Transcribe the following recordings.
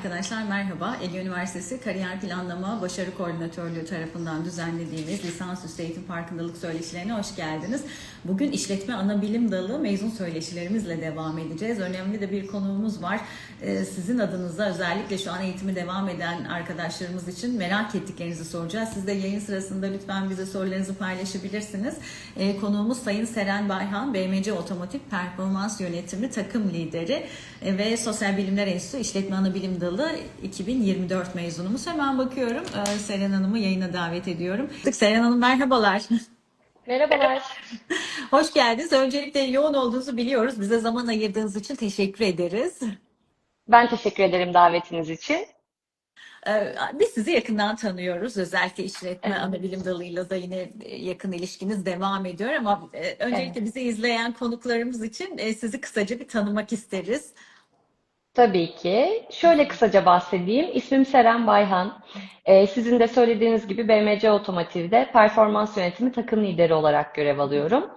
Arkadaşlar merhaba. Ege Üniversitesi Kariyer Planlama Başarı Koordinatörlüğü tarafından düzenlediğimiz lisansüstü eğitim farkındalık söyleşilerine hoş geldiniz. Bugün işletme ana bilim dalı mezun söyleşilerimizle devam edeceğiz. Önemli de bir konuğumuz var. Ee, Sizin adınıza özellikle şu an eğitimi devam eden arkadaşlarımız için merak ettiklerinizi soracağız. Siz de yayın sırasında lütfen bize sorularınızı paylaşabilirsiniz. Ee, Konuğumuz Sayın Seren Bayhan, BMC Otomotiv Performans Yönetimi takım lideri e, ve Sosyal Bilimler Enstitüsü İşletme Anabilim Dalı 2024 mezunumuz. Hemen bakıyorum. Ee, Seren Hanım'ı yayına davet ediyorum. Seren Hanım merhabalar. Merhabalar. Hoş geldiniz. Öncelikle yoğun olduğunuzu biliyoruz. Bize zaman ayırdığınız için teşekkür ederiz. Ben teşekkür ederim davetiniz için. Ee, Biz sizi yakından tanıyoruz. Özellikle işletme Evet. anabilim dalıyla da yine e, yakın ilişkiniz devam ediyor ama e, öncelikle Evet. bizi izleyen konuklarımız için e, sizi kısaca bir tanımak isteriz. Tabii ki. Şöyle kısaca bahsedeyim. İsmim Seren Bayhan. Ee, sizin de söylediğiniz gibi BMC Otomotiv'de performans yönetimi takım lideri olarak görev alıyorum.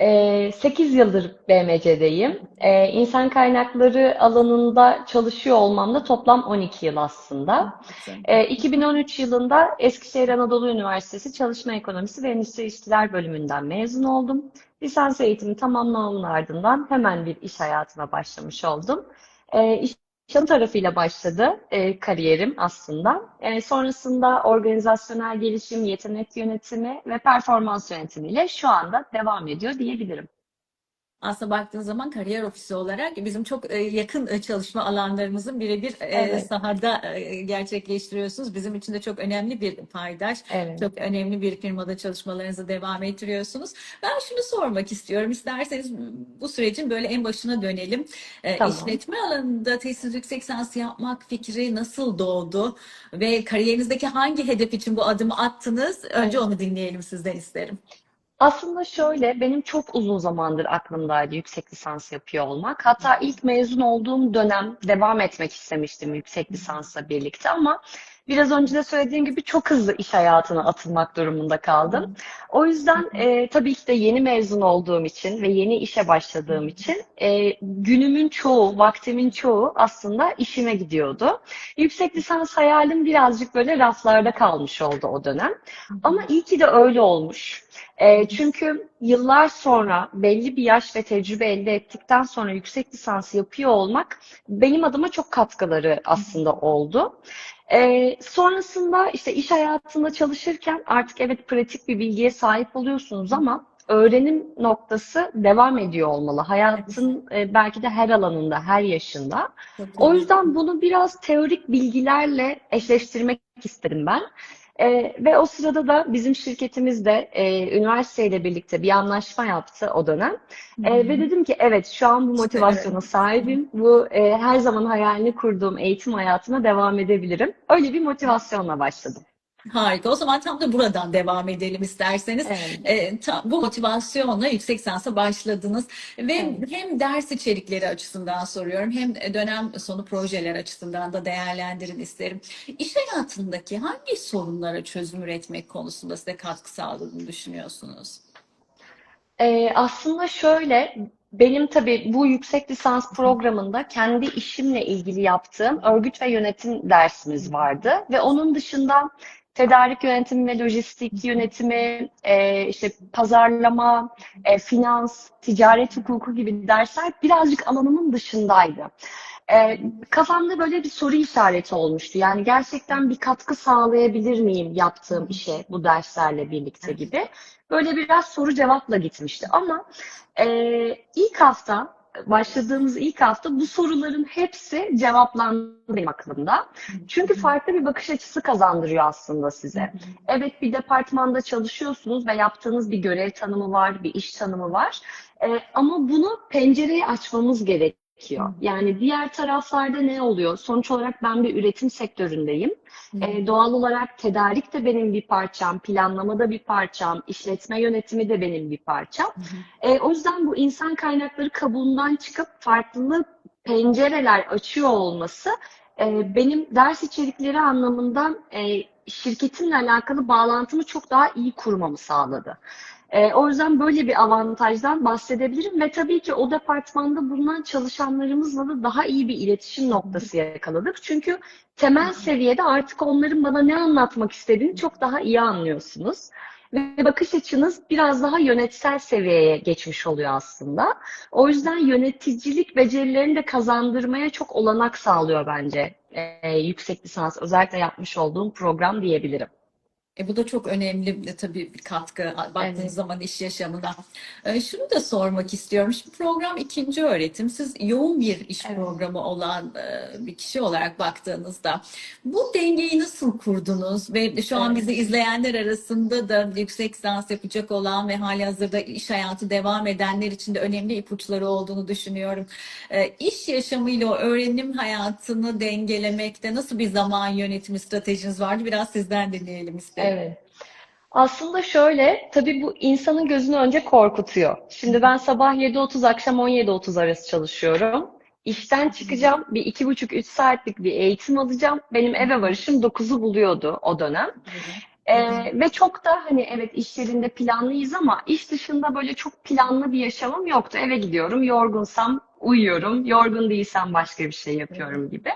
Ee, 8 yıldır BMC'deyim. Ee, insan kaynakları alanında çalışıyor olmam da toplam 12 yıl aslında. Ee, 2013 yılında Eskişehir Anadolu Üniversitesi Çalışma Ekonomisi ve Endüstri İlişkiler bölümünden mezun oldum. Lisans eğitimi tamamlamamın ardından hemen bir iş hayatına başlamış oldum. Çalışan tarafıyla başladı e, kariyerim aslında. E, sonrasında organizasyonel gelişim, yetenek yönetimi ve performans yönetimiyle şu anda devam ediyor diyebilirim. Aslında baktığınız zaman kariyer ofisi olarak bizim çok e, yakın e, çalışma alanlarımızın birebir e, Evet. sahada gerçekleştiriyorsunuz. Bizim için de çok önemli bir paydaş. Evet. Çok önemli bir firmada çalışmalarınızı devam ettiriyorsunuz. Ben şunu sormak istiyorum. İsterseniz bu sürecin böyle en başına dönelim. Tamam. İşletme alanında tesis yüksek lisans yapmak fikri nasıl doğdu? Ve kariyerinizdeki hangi hedef için bu adımı attınız? Önce Evet. onu dinleyelim sizden isterim. Aslında şöyle, benim çok uzun zamandır aklımdaydı yüksek lisans yapıyor olmak. Hatta ilk mezun olduğum dönem devam etmek istemiştim yüksek lisansla birlikte ama biraz önce de söylediğim gibi çok hızlı iş hayatına atılmak durumunda kaldım. O yüzden e, tabii ki de yeni mezun olduğum için ve yeni işe başladığım için e, günümün çoğu, vaktimin çoğu aslında işime gidiyordu. Yüksek lisans hayalim birazcık böyle raflarda kalmış oldu o dönem. Ama iyi ki de öyle olmuş. E, çünkü yıllar sonra belli bir yaş ve tecrübe elde ettikten sonra yüksek lisans yapıyor olmak benim adıma çok katkıları aslında oldu. E, sonrasında işte iş hayatında çalışırken artık evet pratik bir bilgiye sahip oluyorsunuz ama öğrenim noktası devam ediyor olmalı. Hayatın e, belki de her alanında, her yaşında. O yüzden bunu biraz teorik bilgilerle eşleştirmek istedim ben. Ee, ve o sırada da bizim şirketimiz de e, üniversiteyle birlikte bir anlaşma yaptı o dönem. Ee, ve dedim ki evet şu an bu İşte motivasyona evet. sahibim. Bu e, her zaman hayalini kurduğum eğitim hayatıma devam edebilirim. Öyle bir motivasyonla başladım. Harika. O zaman tam da buradan devam edelim isterseniz. Evet. Ee, ta- bu motivasyonla yüksek lisansa başladınız ve Evet. hem ders içerikleri açısından soruyorum hem dönem sonu projeler açısından da değerlendirin isterim. İş hayatındaki hangi sorunlara çözüm üretmek konusunda size katkı sağladığını düşünüyorsunuz? Ee, aslında şöyle, benim tabii bu yüksek lisans programında kendi işimle ilgili yaptığım örgüt ve yönetim dersimiz vardı ve onun dışında tedarik yönetimi ve lojistik yönetimi, e, işte pazarlama, e, finans, ticaret hukuku gibi dersler birazcık alanımın dışındaydı. E, kafamda böyle bir soru işareti olmuştu. Yani gerçekten bir katkı sağlayabilir miyim yaptığım işe bu derslerle birlikte gibi. Böyle biraz soru cevapla gitmişti. Ama e, ilk hafta, başladığımız ilk hafta bu soruların hepsi cevaplandı benim aklımda. Çünkü farklı bir bakış açısı kazandırıyor aslında size. Evet bir departmanda çalışıyorsunuz ve yaptığınız bir görev tanımı var, bir iş tanımı var. E, ama bunu pencereyi açmamız gerekiyor. Yani diğer taraflarda ne oluyor? Sonuç olarak ben bir üretim sektöründeyim. E, doğal olarak tedarik de benim bir parçam, planlama da bir parçam, işletme yönetimi de benim bir parçam. E, o yüzden bu insan kaynakları kabuğundan çıkıp farklı pencereler açıyor olması e, benim ders içerikleri anlamında e, şirketimle alakalı bağlantımı çok daha iyi kurmamı sağladı. E, o yüzden böyle bir avantajdan bahsedebilirim ve tabii ki o departmanda bulunan çalışanlarımızla da daha iyi bir iletişim noktası yakaladık. Çünkü temel seviyede artık onların bana ne anlatmak istediğini çok daha iyi anlıyorsunuz. Ve bakış açınız biraz daha yönetsel seviyeye geçmiş oluyor aslında. O yüzden yöneticilik becerilerini de kazandırmaya çok olanak sağlıyor bence e, yüksek lisans özellikle yapmış olduğum program diyebilirim. E, bu da çok önemli de tabii bir katkı baktığınız Evet. zaman iş yaşamına. E, şunu da sormak istiyorum. Şimdi program ikinci öğretim. Siz yoğun bir iş Evet. programı olan e, bir kişi olarak baktığınızda bu dengeyi nasıl kurdunuz? Ve şu an Evet. bizi izleyenler arasında da yüksek lisans yapacak olan ve hali hazırda iş hayatı devam edenler için de önemli ipuçları olduğunu düşünüyorum. E, iş yaşamıyla o öğrenim hayatını dengelemekte nasıl bir zaman yönetimi stratejiniz vardı? Biraz sizden dinleyelim isterim. Evet. Aslında şöyle, tabii bu insanın gözünü önce korkutuyor. Şimdi ben sabah 7.30, akşam 17.30 arası çalışıyorum. İşten çıkacağım, bir iki buçuk, üç saatlik bir eğitim alacağım. Benim eve varışım 9'u buluyordu o dönem. Ee, ve çok da hani evet iş yerinde planlıyız ama iş dışında böyle çok planlı bir yaşamım yoktu. Eve gidiyorum, yorgunsam uyuyorum, yorgun değilsem başka bir şey yapıyorum gibi.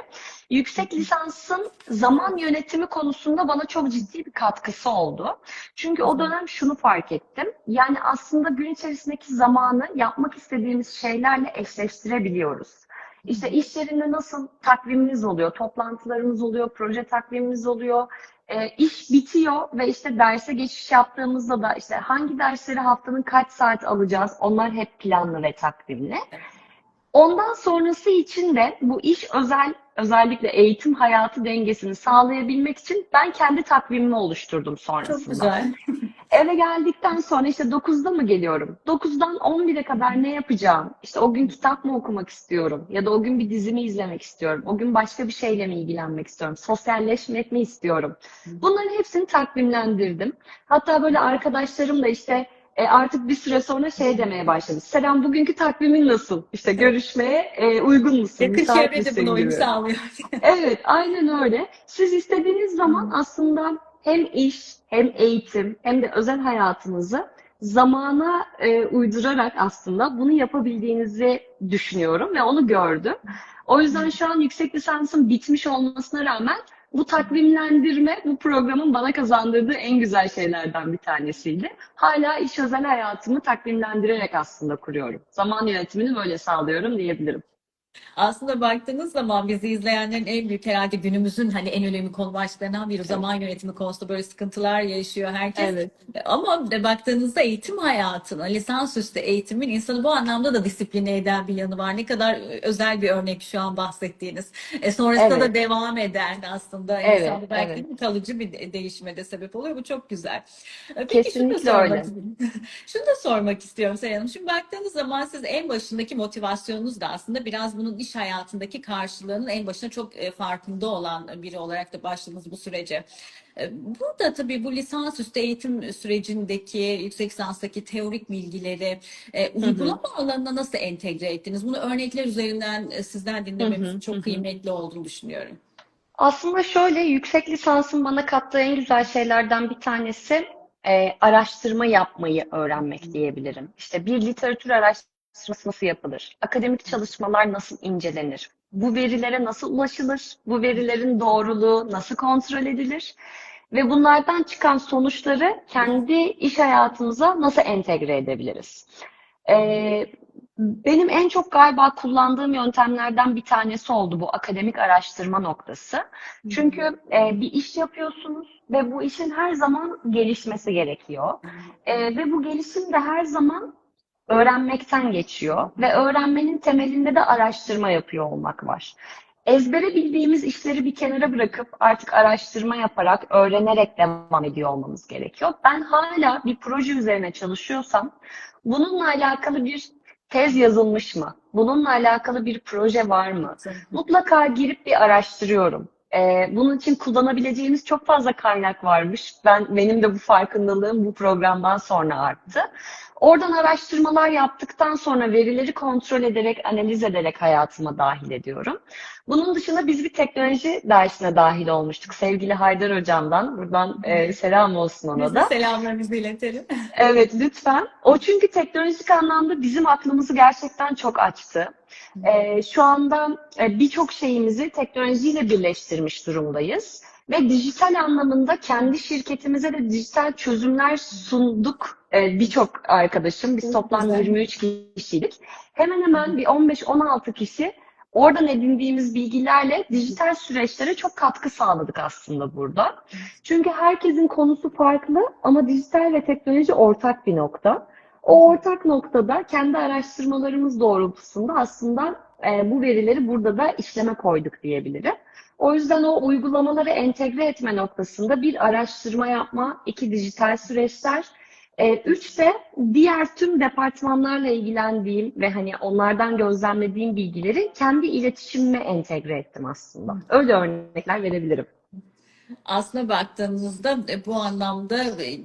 Yüksek lisansın zaman yönetimi konusunda bana çok ciddi bir katkısı oldu. Çünkü o dönem şunu fark ettim. Yani aslında gün içerisindeki zamanı yapmak istediğimiz şeylerle eşleştirebiliyoruz. İşte iş yerinde nasıl takvimimiz oluyor, toplantılarımız oluyor, proje takvimimiz oluyor. E, iş bitiyor ve işte derse geçiş yaptığımızda da işte hangi dersleri haftanın kaç saat alacağız onlar hep planlı ve takvimli. Ondan sonrası için de bu iş özel özellikle eğitim hayatı dengesini sağlayabilmek için ben kendi takvimimi oluşturdum Çok sonrasında. güzel. Eve geldikten sonra işte 9'da mı geliyorum? 9'dan 11'e kadar ne yapacağım? İşte o gün kitap mı okumak istiyorum? Ya da o gün bir dizimi izlemek istiyorum? O gün başka bir şeyle mi ilgilenmek istiyorum? Sosyalleşmek mi istiyorum? Bunların hepsini takvimlendirdim. Hatta böyle arkadaşlarım da işte e, artık bir süre sonra şey demeye başladı. Selam bugünkü takvimin nasıl? İşte görüşmeye e, uygun musun? Yakın çevrede buna uyum sağlıyor. Evet, aynen öyle. Siz istediğiniz zaman aslında hem iş, hem eğitim, hem de özel hayatınızı zamana e, uydurarak aslında bunu yapabildiğinizi düşünüyorum ve onu gördüm. O yüzden şu an yüksek lisansım bitmiş olmasına rağmen bu takvimlendirme bu programın bana kazandırdığı en güzel şeylerden bir tanesiydi. Hala iş özel hayatımı takvimlendirerek aslında kuruyorum. Zaman yönetimini böyle sağlıyorum diyebilirim. Aslında baktığınız zaman bizi izleyenlerin en büyük herhalde günümüzün hani en önemli konu başlıklarından biri zaman yönetimi konusunda böyle sıkıntılar yaşıyor herkes. Evet. Ama de baktığınızda eğitim hayatına, lisansüstü eğitimin insanı bu anlamda da disipline eden bir yanı var. Ne kadar özel bir örnek şu an bahsettiğiniz. E, sonrasında da Evet. devam eden aslında Evet, insanda belki evet. kalıcı bir de- değişime de sebep oluyor. Bu çok güzel. E, Peki şunu da Kesinlikle öyle. Şunu da sormak istiyorum Seren Hanım. Şimdi baktığınız zaman siz en başındaki motivasyonunuz da aslında biraz bunun iş hayatındaki karşılığının en başına çok e, farkında olan biri olarak da başladınız bu sürece. E, Burada tabii bu lisansüstü eğitim sürecindeki, yüksek lisanstaki teorik bilgileri e, uygulama alanına nasıl entegre ettiniz? Bunu örnekler üzerinden e, sizden dinlememiz Hı hı, çok hı hı. kıymetli olduğunu düşünüyorum. Aslında şöyle yüksek lisansın bana kattığı en güzel şeylerden bir tanesi e, araştırma yapmayı öğrenmek diyebilirim. İşte bir literatür araştırması nasıl yapılır? Akademik çalışmalar nasıl incelenir? Bu verilere nasıl ulaşılır? Bu verilerin doğruluğu nasıl kontrol edilir? Ve bunlardan çıkan sonuçları kendi iş hayatımıza nasıl entegre edebiliriz? Ee, benim en çok galiba kullandığım yöntemlerden bir tanesi oldu bu akademik araştırma noktası. Çünkü e, bir iş yapıyorsunuz ve bu işin her zaman gelişmesi gerekiyor. E, ve bu gelişim de her zaman öğrenmekten geçiyor ve öğrenmenin temelinde de araştırma yapıyor olmak var. Ezbere bildiğimiz işleri bir kenara bırakıp artık araştırma yaparak, öğrenerek devam ediyor olmamız gerekiyor. Ben hala bir proje üzerine çalışıyorsam bununla alakalı bir tez yazılmış mı? Bununla alakalı bir proje var mı? Mutlaka girip bir araştırıyorum. Ee, bunun için kullanabileceğimiz çok fazla kaynak varmış. Ben benim de bu farkındalığım bu programdan sonra arttı. Oradan araştırmalar yaptıktan sonra verileri kontrol ederek, analiz ederek hayatıma dahil ediyorum. Bunun dışında biz bir teknoloji dersine dahil olmuştuk. Sevgili Haydar Hocam'dan. Buradan e, selam olsun ona Biz da. de selamlarımızı iletelim. Evet lütfen. O çünkü teknolojik anlamda bizim aklımızı gerçekten çok açtı. Ee, şu anda e, birçok şeyimizi teknolojiyle birleştirmiş durumdayız. Ve dijital anlamında kendi şirketimize de dijital çözümler sunduk e, birçok arkadaşım. Biz toplam güzel. 23 kişiydik. Hemen hemen bir 15-16 kişi oradan edindiğimiz bilgilerle dijital süreçlere çok katkı sağladık aslında burada. Çünkü herkesin konusu farklı ama dijital ve teknoloji ortak bir nokta. O ortak noktada kendi araştırmalarımız doğrultusunda aslında e, bu verileri burada da işleme koyduk diyebilirim. O yüzden o uygulamaları entegre etme noktasında bir araştırma yapma, iki dijital süreçler, e, üç de diğer tüm departmanlarla ilgilendiğim ve hani onlardan gözlemlediğim bilgileri kendi iletişimime entegre ettim aslında. Öyle örnekler verebilirim. Aslına baktığımızda e, bu anlamda e,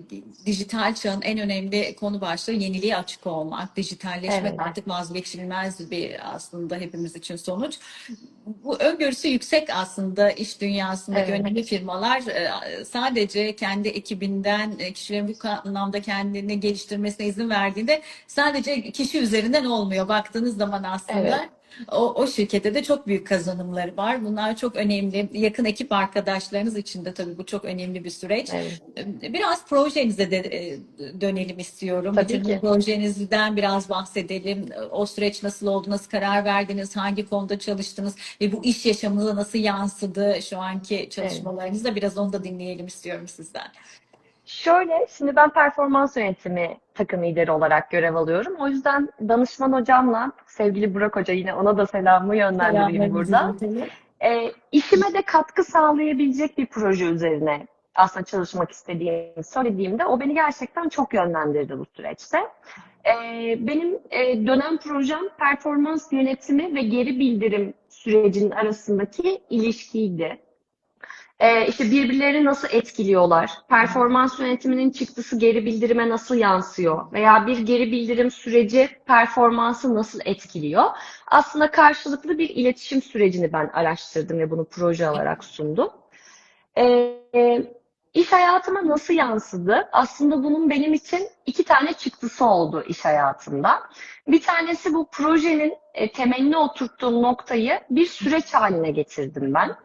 dijital çağın en önemli konu başlığı yeniliğe açık olmak. Dijitalleşmek Evet. artık vazgeçilmez bir aslında hepimiz için sonuç. Bu öngörüsü yüksek aslında iş dünyasındaki Evet. önemli firmalar e, sadece kendi ekibinden kişilerin bu anlamda kendini geliştirmesine izin verdiğinde sadece kişi üzerinden olmuyor. Baktığınız zaman aslında Evet. O, o şirkete de çok büyük kazanımları var. Bunlar çok önemli. Yakın ekip arkadaşlarınız için de tabii bu çok önemli bir süreç. Evet. Biraz projenize de dönelim istiyorum. Tabii Bütün ki. projenizden biraz bahsedelim. O süreç nasıl oldu, nasıl karar verdiniz, hangi konuda çalıştınız ve bu iş yaşamınıza nasıl yansıdı şu anki çalışmalarınızda biraz onu da dinleyelim istiyorum sizden. Şöyle, şimdi ben performans yönetimi takım lideri olarak görev alıyorum. O yüzden danışman hocamla, sevgili Burak Hoca yine ona da selamımı yönlendireyim burada. E, işime de katkı sağlayabilecek bir proje üzerine aslında çalışmak istediğimi söylediğimde o beni gerçekten çok yönlendirdi bu süreçte. E, benim e, dönem projem performans yönetimi ve geri bildirim sürecinin arasındaki ilişkiydi. Ee, işte birbirlerini nasıl etkiliyorlar? Performans yönetiminin çıktısı geri bildirime nasıl yansıyor? Veya bir geri bildirim süreci performansı nasıl etkiliyor? Aslında karşılıklı bir iletişim sürecini ben araştırdım ve bunu proje olarak sundum. Ee, iş hayatıma nasıl yansıdı? Aslında bunun benim için iki tane çıktısı oldu iş hayatımda. Bir tanesi bu projenin e, temelini oturttuğum noktayı bir süreç haline getirdim ben.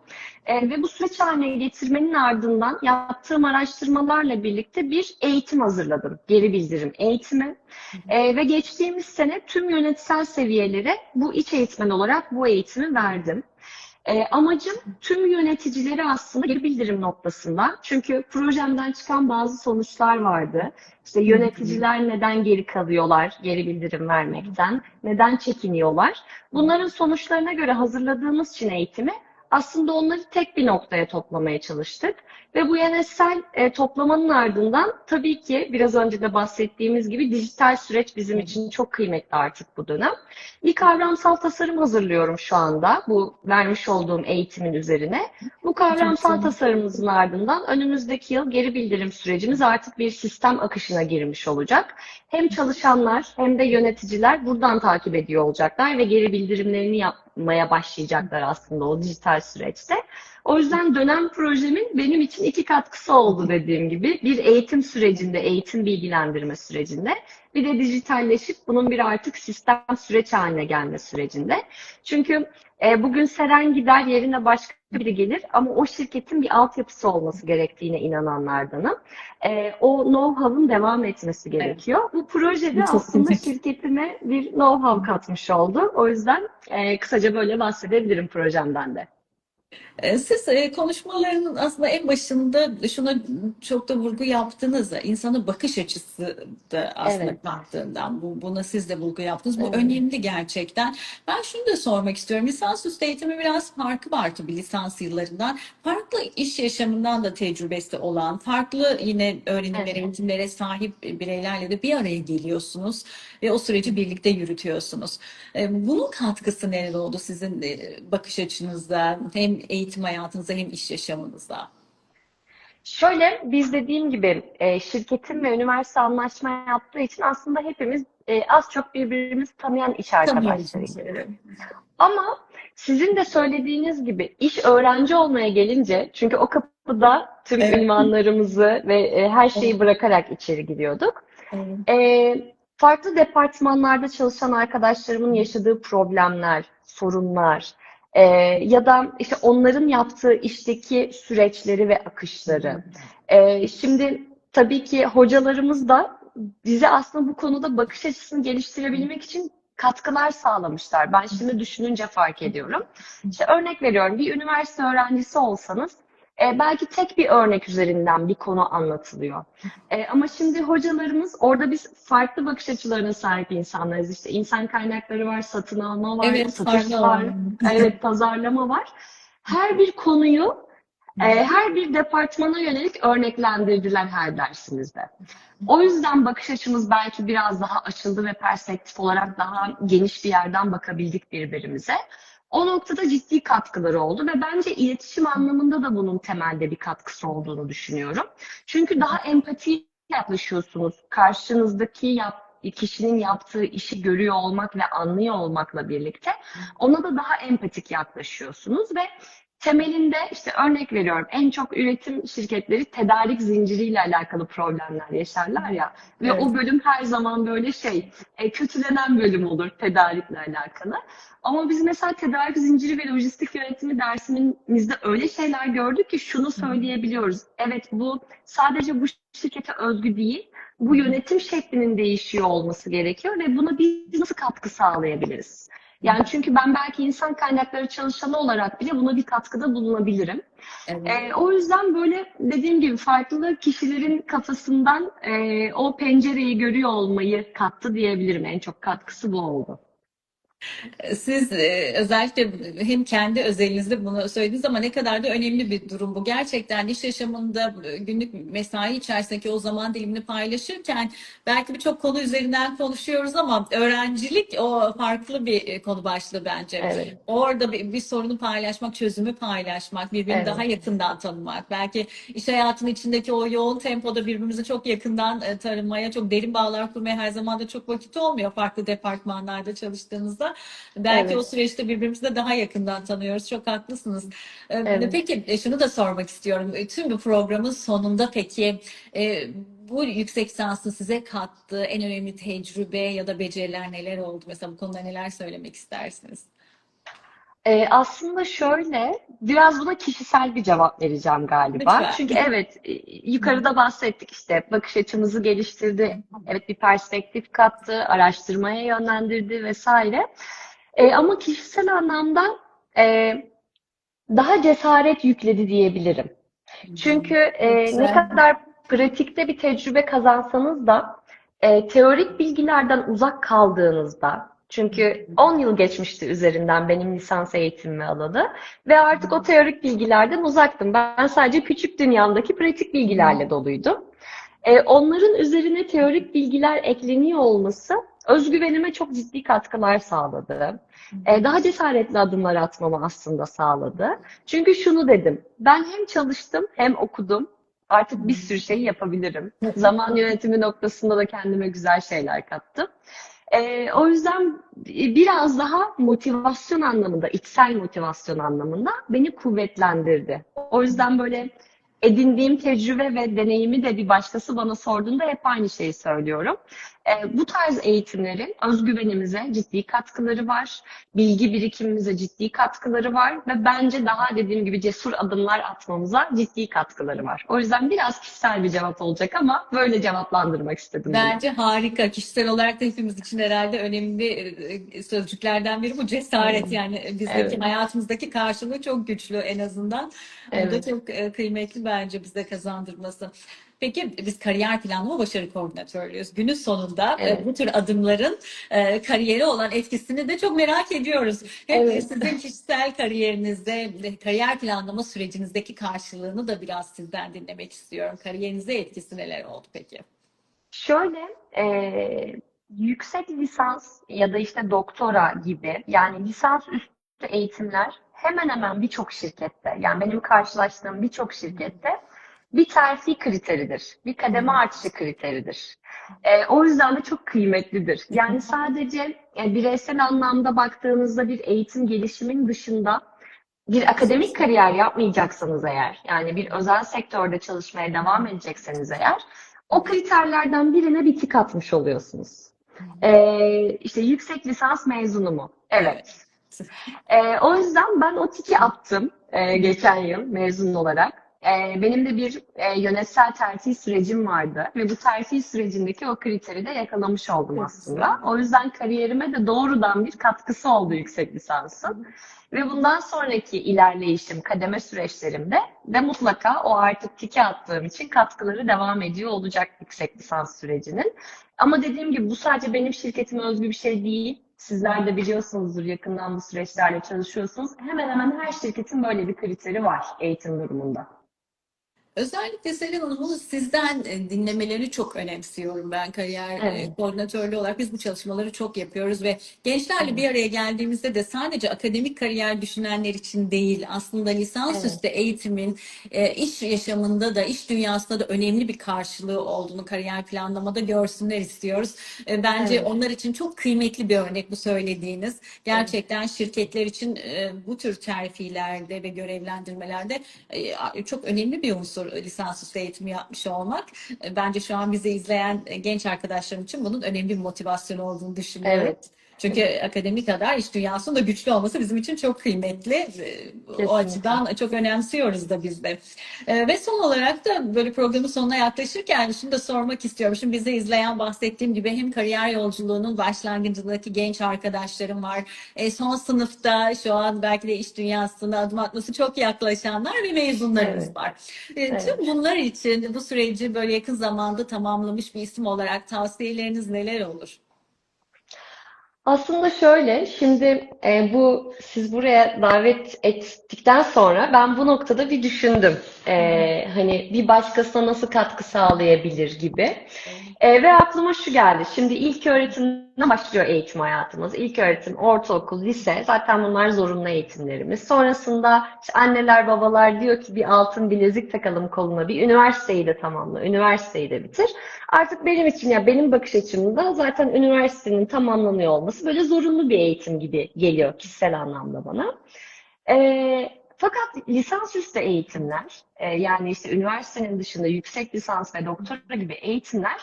E, ve bu süreç haline getirmenin ardından yaptığım araştırmalarla birlikte bir eğitim hazırladım. Geri bildirim eğitimi. E, ve geçtiğimiz sene tüm yönetsel seviyelere bu iç eğitmen olarak bu eğitimi verdim. E, amacım tüm yöneticileri aslında geri bildirim noktasında. Çünkü projemden çıkan bazı sonuçlar vardı. İşte yöneticiler neden geri kalıyorlar geri bildirim vermekten, neden çekiniyorlar. Bunların sonuçlarına göre hazırladığımız için eğitimi aslında onları tek bir noktaya toplamaya çalıştık. Ve bu yönetsel e, toplamanın ardından tabii ki biraz önce de bahsettiğimiz gibi dijital süreç bizim için çok kıymetli artık bu dönem. Bir kavramsal tasarım hazırlıyorum şu anda bu vermiş olduğum eğitimin üzerine. Bu kavramsal tasarımımızın ardından önümüzdeki yıl geri bildirim sürecimiz artık bir sistem akışına girmiş olacak. Hem çalışanlar hem de yöneticiler buradan takip ediyor olacaklar ve geri bildirimlerini yapmaya başlayacaklar aslında o dijital süreçte. O yüzden dönem projemin benim için iki katkısı oldu dediğim gibi. Bir eğitim sürecinde, eğitim bilgilendirme sürecinde. Bir de dijitalleşip bunun bir artık sistem süreç haline gelme sürecinde. Çünkü e, bugün Seren gider yerine başka biri gelir ama o şirketin bir altyapısı olması gerektiğine inananlardanım. E, o know-how'ın devam etmesi gerekiyor. Bu projede çok aslında kıymetli. şirketime bir know-how katmış oldu. O yüzden e, kısaca böyle bahsedebilirim projemden de. E, Siz e, konuşmalarının aslında en başında şuna çok da vurgu yaptınız. İnsanın bakış açısı da aslında Evet. baktığından bu, buna siz de vurgu yaptınız. Bu Evet. önemli gerçekten. Ben şunu da sormak istiyorum. Lisansüstü eğitimi biraz farkı var tabii lisans yıllarından. Farklı iş yaşamından da tecrübesi olan, farklı yine öğrenimlere, Evet. eğitimlere sahip bireylerle de bir araya geliyorsunuz ve o süreci birlikte yürütüyorsunuz. E, Bunun katkısı neler oldu sizin bakış açınızda hem eğitim hayatınızda hem iş yaşamınızda? Şöyle biz dediğim gibi e, şirketin ve üniversite anlaşma yaptığı için aslında hepimiz e, az çok birbirimizi tanıyan iş arkadaşlarıyız. Ama sizin de söylediğiniz gibi iş öğrenci olmaya gelince çünkü o kapıda tüm Evet. ünvanlarımızı ve e, her şeyi bırakarak içeri giriyorduk. Evet. E, farklı departmanlarda çalışan arkadaşlarımın yaşadığı problemler, sorunlar e, ya da işte onların yaptığı işteki süreçleri ve akışları. E, şimdi tabii ki hocalarımız da bize aslında bu konuda bakış açısını geliştirebilmek için katkılar sağlamışlar. Ben şimdi düşününce fark ediyorum. İşte örnek veriyorum, bir üniversite öğrencisi olsanız e, belki tek bir örnek üzerinden bir konu anlatılıyor. E, ama şimdi hocalarımız orada biz farklı bakış açılarına sahip insanlarız. İşte insan kaynakları var, satın alma var, Evet, satış var, evet pazarlama var. Her bir konuyu e, her bir departmana yönelik örneklendirdiler her dersimizde. O yüzden bakış açımız belki biraz daha açıldı ve perspektif olarak daha geniş bir yerden bakabildik birbirimize. O noktada ciddi katkıları oldu ve bence iletişim anlamında da bunun temelde bir katkısı olduğunu düşünüyorum. Çünkü daha empati yaklaşıyorsunuz. Karşınızdaki yap, kişinin yaptığı işi görüyor olmak ve anlıyor olmakla birlikte ona da daha empatik yaklaşıyorsunuz ve temelinde işte örnek veriyorum en çok üretim şirketleri tedarik zinciriyle alakalı problemler yaşarlar ya ve Evet. o bölüm her zaman böyle şey e, kötülenen bölüm olur tedarikle alakalı. Ama biz mesela tedarik zinciri ve lojistik yönetimi dersimizde öyle şeyler gördük ki şunu söyleyebiliyoruz. Evet bu sadece bu şirkete özgü değil. Bu yönetim şeklinin değişiyor olması gerekiyor ve buna biz nasıl katkı sağlayabiliriz? Yani çünkü ben belki insan kaynakları çalışanı olarak bile buna bir katkıda bulunabilirim. Evet. Ee, o yüzden böyle dediğim gibi farklı kişilerin kafasından e, o pencereyi görüyor olmayı kattı diyebilirim. En çok katkısı bu oldu. Siz e, özellikle hem kendi özelinizde bunu söylediğiniz ama ne kadar da önemli bir durum bu. Gerçekten iş yaşamında e, günlük mesai içerisindeki o zaman dilimini paylaşırken belki birçok konu üzerinden konuşuyoruz ama öğrencilik o farklı bir e, konu başlığı bence. Evet. Orada bir, bir sorunu paylaşmak, çözümü paylaşmak, birbirini Evet. daha yakından tanımak. Belki iş hayatının içindeki o yoğun tempoda birbirimizi çok yakından tanımaya, çok derin bağlar kurmaya her zaman da çok vakit olmuyor farklı departmanlarda çalıştığınızda. Belki Evet. o süreçte birbirimizi de daha yakından tanıyoruz. Çok haklısınız. E, Evet. Peki e, şunu da sormak istiyorum. E, Tüm bu programın sonunda peki e, bu yüksek lisansın size kattığı en önemli tecrübe ya da beceriler neler oldu? Mesela bu konuda neler söylemek istersiniz? Ee, aslında şöyle, biraz buna kişisel bir cevap vereceğim galiba. Lütfen. Çünkü evet, e, yukarıda bahsettik işte bakış açımızı geliştirdi, evet bir perspektif kattı, araştırmaya yönlendirdi vesaire. E, ama kişisel anlamda e, daha cesaret yükledi diyebilirim. Çünkü e, ne kadar pratikte bir tecrübe kazansanız da e, teorik bilgilerden uzak kaldığınızda çünkü 10 yıl geçmişti üzerinden benim lisans eğitimimi alalı ve artık o teorik bilgilerden uzaktım. Ben sadece küçük dünyamdaki pratik bilgilerle doluydum. E, onların üzerine teorik bilgiler ekleniyor olması özgüvenime çok ciddi katkılar sağladı. E, daha cesaretli adımlar atmamı aslında sağladı. Çünkü şunu dedim, ben hem çalıştım hem okudum. Artık bir sürü şey yapabilirim. Zaman yönetimi noktasında da kendime güzel şeyler kattım. E, o yüzden biraz daha motivasyon anlamında, içsel motivasyon anlamında beni kuvvetlendirdi. O yüzden böyle edindiğim tecrübe ve deneyimi de bir başkası bana sorduğunda hep aynı şeyi söylüyorum. E, bu tarz eğitimlerin özgüvenimize ciddi katkıları var, bilgi birikimimize ciddi katkıları var ve bence daha dediğim gibi cesur adımlar atmamıza ciddi katkıları var. O yüzden biraz kişisel bir cevap olacak ama böyle cevaplandırmak istedim. bunu. Bence harika. Kişisel olarak da hepimiz için herhalde önemli e, sözcüklerden biri bu cesaret. Yani bizdeki Evet. hayatımızdaki karşılığı çok güçlü en azından. O da Evet. çok e, kıymetli bence bize kazandırması. Peki biz kariyer planlama başarı koordinatörlüğüz. Günün sonunda e, Evet. bu tür adımların e, kariyere olan etkisini de çok merak ediyoruz. Hem Evet. sizin kişisel kariyerinizde, e, kariyer planlama sürecinizdeki karşılığını da biraz sizden dinlemek istiyorum. Kariyerinize etkisi neler oldu peki? Şöyle, e, yüksek lisans ya da işte doktora gibi yani lisans üstü eğitimler hemen hemen birçok şirkette yani benim karşılaştığım birçok şirkette bir terfi kriteridir. Bir kademe artışı kriteridir. E, o yüzden de çok kıymetlidir. Yani sadece e, bireysel anlamda baktığınızda bir eğitim gelişimin dışında bir akademik kariyer yapmayacaksanız eğer, yani bir özel sektörde çalışmaya devam edecekseniz eğer, o kriterlerden birine bir tik atmış oluyorsunuz. Ee, işte yüksek lisans mezunu mu? Evet. Ee, o yüzden ben o tiki attım e, geçen yıl mezun olarak. Ee, benim de bir e, yönetsel terfi sürecim vardı ve bu terfi sürecindeki o kriteri de yakalamış oldum aslında. O yüzden kariyerime de doğrudan bir katkısı oldu yüksek lisansın. Ve bundan sonraki ilerleyişim, kademe süreçlerimde de mutlaka o artık tiki attığım için katkıları devam ediyor olacak yüksek lisans sürecinin. Ama dediğim gibi bu sadece benim şirketime özgü bir şey değil. Sizler de biliyorsunuzdur yakından bu süreçlerle çalışıyorsunuz. Hemen hemen her şirketin böyle bir kriteri var eğitim durumunda. Özellikle Selin Hanım bunu sizden e, dinlemeleri çok önemsiyorum ben kariyer e, Evet. koordinatörlüğü olarak biz bu çalışmaları çok yapıyoruz ve gençlerle bir araya geldiğimizde de sadece akademik kariyer düşünenler için değil aslında lisansüstü eğitimin e, iş yaşamında da iş dünyasında da önemli bir karşılığı olduğunu kariyer planlamada görsünler istiyoruz. Bence Evet. onlar için çok kıymetli bir örnek bu söylediğiniz. Gerçekten şirketler için bu tür terfilerde ve görevlendirmelerde çok önemli bir unsur lisansüstü eğitimi yapmış olmak. E, Bence şu an bizi izleyen e, genç arkadaşlarım için bunun önemli bir motivasyon olduğunu düşünüyorum. Evet. Çünkü akademik kadar iş dünyasının da güçlü olması bizim için çok kıymetli. E, Kesinlikle. O açıdan çok önemsiyoruz da biz de. E, Ve son olarak da böyle programın sonuna yaklaşırken şunu da sormak istiyorum. Şimdi bizi izleyen bahsettiğim gibi hem kariyer yolculuğunun başlangıcındaki genç arkadaşlarım var. E, son sınıfta şu an belki de iş dünyasına adım atması çok yaklaşanlar ve mezunlarımız Evet. var. E, Evet. Tüm bunlar için bu süreci böyle yakın zamanda tamamlamış bir isim olarak tavsiyeleriniz neler olur? Aslında şöyle, şimdi e, bu siz buraya davet ettikten sonra ben bu noktada bir düşündüm. E, hani bir başkasına nasıl katkı sağlayabilir gibi. E, ve aklıma şu geldi. Şimdi ilk öğretimden başlıyor eğitim hayatımız. İlk öğretim, ortaokul, lise zaten bunlar zorunlu eğitimlerimiz. Sonrasında işte anneler, babalar diyor ki bir altın bilezik takalım koluna, bir üniversiteyi de tamamla, üniversiteyi de bitir. Artık benim için ya benim bakış açımda zaten üniversitenin tamamlanıyor olması böyle zorunlu bir eğitim gibi geliyor kişisel anlamda bana. Ee, fakat lisansüstü eğitimler e, yani işte üniversitenin dışında yüksek lisans ve doktora gibi eğitimler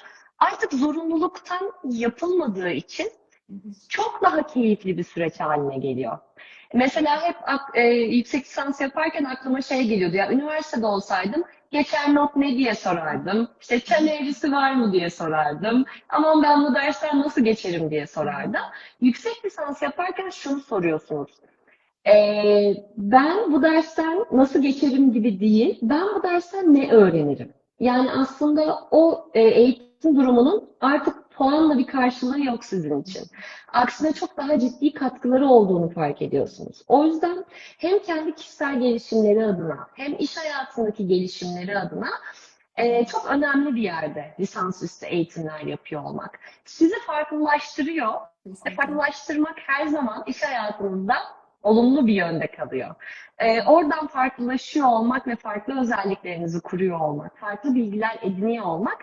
artık zorunluluktan yapılmadığı için çok daha keyifli bir süreç haline geliyor. Mesela hep e, yüksek lisans yaparken aklıma şey geliyordu ya üniversitede olsaydım geçer not ne diye sorardım. İşte çan eğrisi var mı diye sorardım. Aman ben bu dersten nasıl geçerim diye sorardım. Yüksek lisans yaparken şunu soruyorsunuz. Ee, ben bu dersten nasıl geçerim gibi değil, ben bu dersten ne öğrenirim? Yani aslında o e, eğitim durumunun artık puanla bir karşılığı yok sizin için. Aksine çok daha ciddi katkıları olduğunu fark ediyorsunuz. O yüzden hem kendi kişisel gelişimleri adına hem iş hayatındaki gelişimleri adına e, çok önemli bir yerde lisansüstü eğitimler yapıyor olmak. Sizi farklılaştırıyor ve farklılaştırmak her zaman iş hayatınızda olumlu bir yönde kalıyor. Ee, oradan farklılaşıyor olmak ve farklı özelliklerinizi kuruyor olmak, farklı bilgiler ediniyor olmak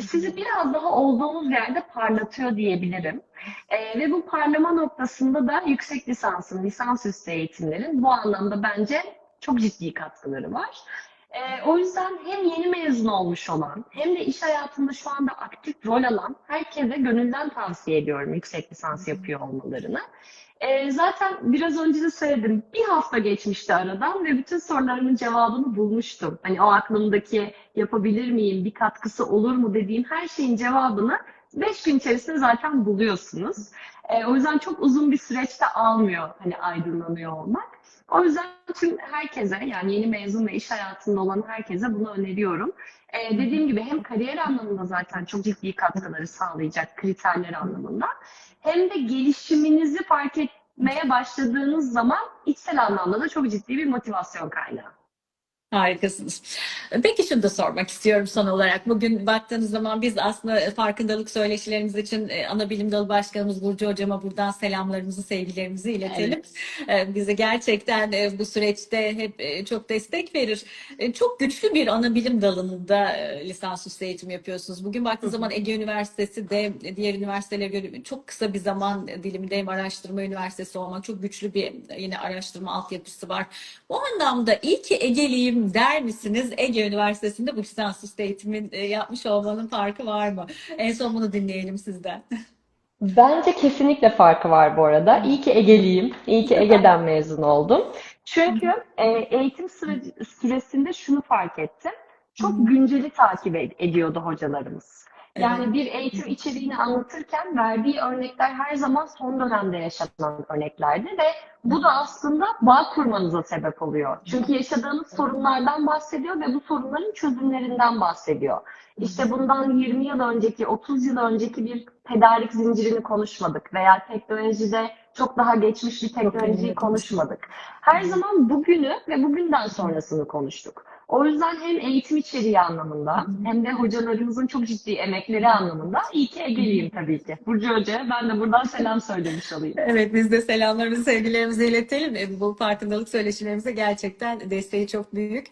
sizi biraz daha olduğunuz yerde parlatıyor diyebilirim. Ee, ve bu parlama noktasında da yüksek lisansın, lisansüstü eğitimlerin bu anlamda bence çok ciddi katkıları var. Ee, o yüzden hem yeni mezun olmuş olan hem de iş hayatında şu anda aktif rol alan herkese gönülden tavsiye ediyorum yüksek lisans yapıyor olmalarını. Ee, zaten biraz önce de söyledim. Bir hafta geçmişti aradan ve bütün sorularımın cevabını bulmuştum. Hani o aklımdaki yapabilir miyim, bir katkısı olur mu dediğim her şeyin cevabını 5 gün içerisinde zaten buluyorsunuz. Ee, o yüzden çok uzun bir süreçte almıyor hani aydınlanıyor olmak. O yüzden tüm herkese yani yeni mezun ve iş hayatında olan herkese bunu öneriyorum. Ee, dediğim gibi hem kariyer anlamında zaten çok ciddi katkıları sağlayacak kriterler anlamında hem de gelişiminizi fark etmeye başladığınız zaman içsel anlamda da çok ciddi bir motivasyon kaynağı. Harikasınız. Peki şunu da sormak istiyorum son olarak. Bugün baktığınız zaman biz aslında farkındalık söyleşilerimiz için e, ana bilim dalı başkanımız Burcu Hocama buradan selamlarımızı, sevgilerimizi iletelim. E, Bize gerçekten e, bu süreçte hep çok destek verir. Çok güçlü bir ana bilim dalında lisansüstü eğitim yapıyorsunuz. Bugün baktığınız zaman Ege Üniversitesi de diğer üniversitelere göre çok kısa bir zaman diliminde hem araştırma üniversitesi olmak çok güçlü bir yine araştırma altyapısı var. Bu anlamda iyi ki Ege'liyim der misiniz? Ege Üniversitesi'nde bu lisansüstü eğitimin e, yapmış olmanın farkı var mı? En son bunu dinleyelim sizden. Bence kesinlikle farkı var bu arada. İyi ki Ege'liyim. İyi ki Ege'den mezun oldum. Çünkü e, eğitim süre- süresinde şunu fark ettim. Çok günceli takip ed- ediyordu hocalarımız. Yani bir eğitim içeriğini anlatırken verdiği örnekler her zaman son dönemde yaşanan örneklerdi ve bu da aslında bağ kurmanıza sebep oluyor. Çünkü yaşadığınız sorunlardan bahsediyor ve bu sorunların çözümlerinden bahsediyor. İşte bundan 20 yıl önceki, 30 yıl önceki bir tedarik zincirini konuşmadık veya teknolojide çok daha geçmiş bir teknolojiyi konuşmadık. Her zaman bugünü ve bugünden sonrasını konuştuk. O yüzden hem eğitim içeriği anlamında hem de hocalarımızın çok ciddi emekleri anlamında iyi ki Ege'liyim tabii ki. Burcu Hoca'ya ben de buradan selam söylemiş olayım. Evet biz de selamlarımızı, sevgilerimizi iletelim. E, Bu farkındalık söyleşilerimize gerçekten desteği çok büyük.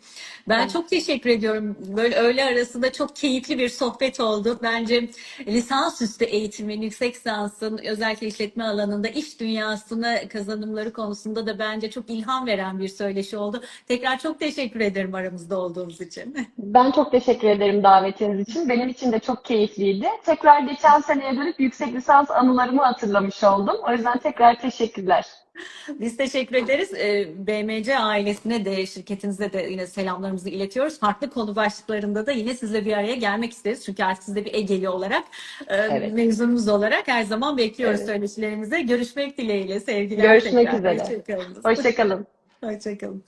Ben Evet. çok teşekkür ediyorum. Böyle öğle arasında çok keyifli bir sohbet oldu. Bence lisansüstü eğitimin, yüksek lisansın özellikle işletme alanında iş dünyasına kazanımları konusunda da bence çok ilham veren bir söyleşi oldu. Tekrar çok teşekkür ederim aramızda olduğumuz için. Ben çok teşekkür ederim davetiniz için. Benim için de çok keyifliydi. Tekrar geçen seneye dönüp yüksek lisans anılarımı hatırlamış oldum. O yüzden tekrar teşekkürler. Biz teşekkür ederiz. Ee, BMC ailesine de şirketinize de yine selamlarımızı iletiyoruz. Farklı konu başlıklarında da yine sizle bir araya gelmek isteriz. Çünkü artık siz de bir Egeli olarak, e, Evet. mezunumuz olarak her zaman bekliyoruz Evet. söyleşilerimize. Görüşmek dileğiyle. Sevgiler Görüşmek tekrar. üzere. Hoşçakalın. Hoşçakalın. Hoşçakalın.